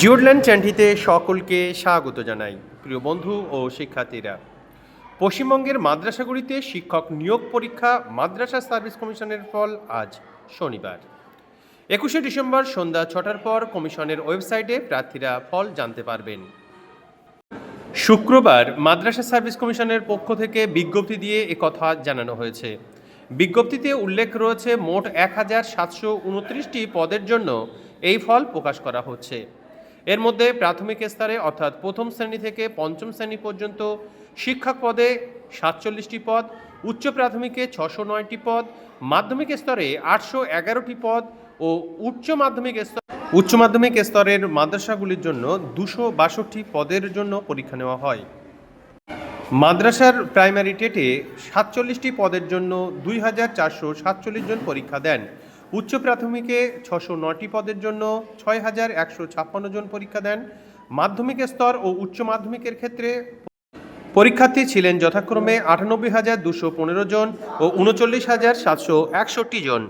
জিওডল্যান্ড চ্যান্ডিতে সকলকে স্বাগত জানাই, প্রিয় বন্ধু ও শিক্ষার্থীরা। পশ্চিমবঙ্গের মাদ্রাসাগুলিতে শিক্ষক নিয়োগ পরীক্ষা, মাদ্রাসা সার্ভিস কমিশনের ফল আজ শনিবার। একুশে ডিসেম্বর সন্ধ্যা ছটার পর কমিশনের ওয়েবসাইটে প্রার্থীরা ফল জানতে পারবেন। শুক্রবার মাদ্রাসা সার্ভিস কমিশনের পক্ষ থেকে বিজ্ঞপ্তি দিয়ে একথা জানানো হয়েছে। বিজ্ঞপ্তিতে উল্লেখ রয়েছে, মোট এক হাজার সাতশো উনত্রিশটি পদের জন্য এই ফল প্রকাশ করা হচ্ছে। এর মধ্যে প্রাথমিক স্তরে অর্থাৎ প্রথম শ্রেণি থেকে পঞ্চম শ্রেণি পর্যন্ত শিক্ষক পদে সাতচল্লিশটি পদ, উচ্চ প্রাথমিকে ছশো নয়টি পদ, মাধ্যমিক স্তরে আটশো এগারোটি পদ ও উচ্চ মাধ্যমিক স্তর, উচ্চ মাধ্যমিক স্তরের মাদ্রাসাগুলির জন্য দুশো বাষট্টি পদের জন্য পরীক্ষা নেওয়া হয়। মাদ্রাসার প্রাইমারি টেটে সাতচল্লিশটি পদের জন্য দুই হাজার চারশো সাতচল্লিশ জন পরীক্ষা দেন। উচ্চ প্রাথমিকে ছশো নটি পদের জন্য ছয় হাজার একশো ছাপ্পান্ন জন পরীক্ষা দেন। মাধ্যমিক স্তর ও উচ্চ মাধ্যমিকের ক্ষেত্রে পরীক্ষার্থী ছিলেন যথাক্রমে আটানব্বই হাজার দুশো পনেরো জন ও উনচল্লিশ হাজার সাতশো একষট্টি জন।